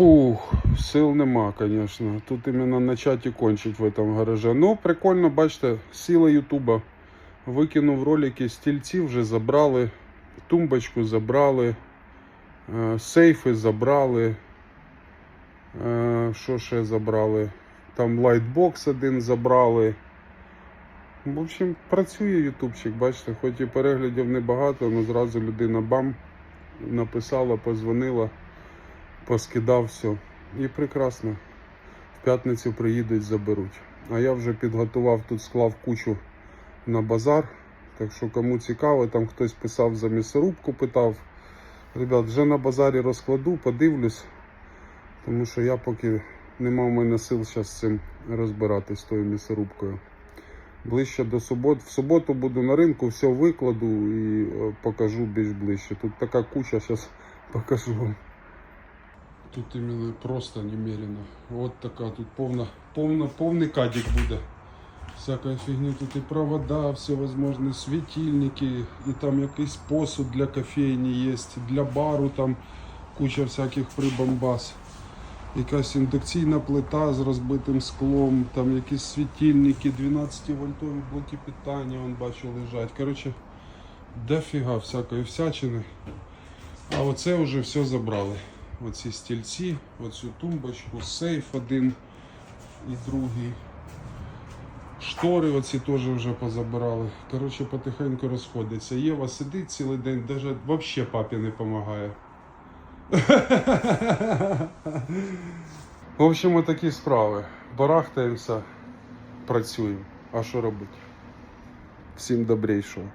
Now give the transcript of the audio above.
Фух, сил нема, звісно. Тут іменно на чаті кончить в этом гараже. Ну, прикольно, бачите, сила Ютуба. Викинув ролики, стільці вже забрали, тумбочку забрали, е, сейфи забрали. Що ще забрали? Там лайтбокс один забрали. В общем, працює ютубчик, бачите, хоч і переглядів небагато, але зразу людина бам написала, позвонила, поскидав все. І прекрасно. В п'ятницю приїдуть, заберуть. А я вже підготував тут, склав кучу на базар. Так що кому цікаво, там хтось писав за м'ясорубку, питав. Ребят, вже на базарі розкладу, подивлюсь. Тому що я поки нема в мене сил зараз з цим розбиратись з тою м'ясорубкою. Ближче до суботи. В суботу буду на ринку, все викладу і е, покажу більш ближче. Тут така куча, зараз покажу вам. Тут іменно просто немерено. От така, тут повна, повна, повний кадік буде. Всякої фігні, тут і провода, всевозможні світильники, і там якийсь посуд для кофейні є, для бару там куча всяких прибамбас. Якась індукційна плита з розбитим склом, там якісь світильники, 12 вольтові блоки питання, вон бачу лежать. Коротше, дофіга всякої всячини. А оце вже все забрали. Оці стільці, оцю тумбочку, сейф один і другий. Штори оці теж вже позабирали. Коротше, потихеньку розходиться. Єва сидить цілий день, навіть взагалі папі не допомагає. В общем, такі справи. Барахтаємося, працюємо. А що робити? Всім добрейшого.